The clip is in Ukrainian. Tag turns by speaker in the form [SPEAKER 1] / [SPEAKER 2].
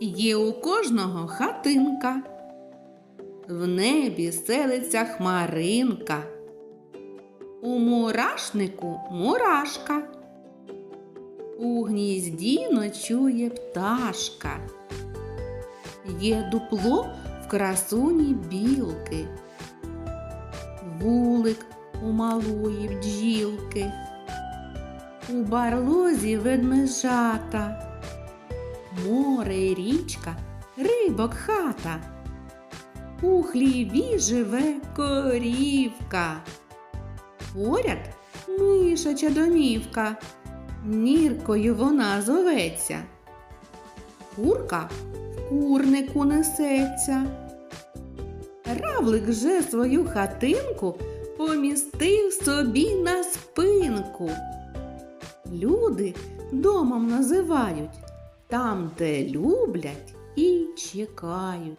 [SPEAKER 1] Є у кожного хатинка. В небі селиться хмаринка. У мурашнику мурашка. У гнізді ночує пташка. Є дупло в красуні білки. Вулик у малої бджілки. У барлозі ведмежата. Море й річка, рибок хата. У хліві живе корівка. Поряд мишача домівка. Ніркою вона зоветься. Курка в курнику несеться. Равлик же свою хатинку помістив собі на спинку. Люди домом називають там, де люблять і чекають.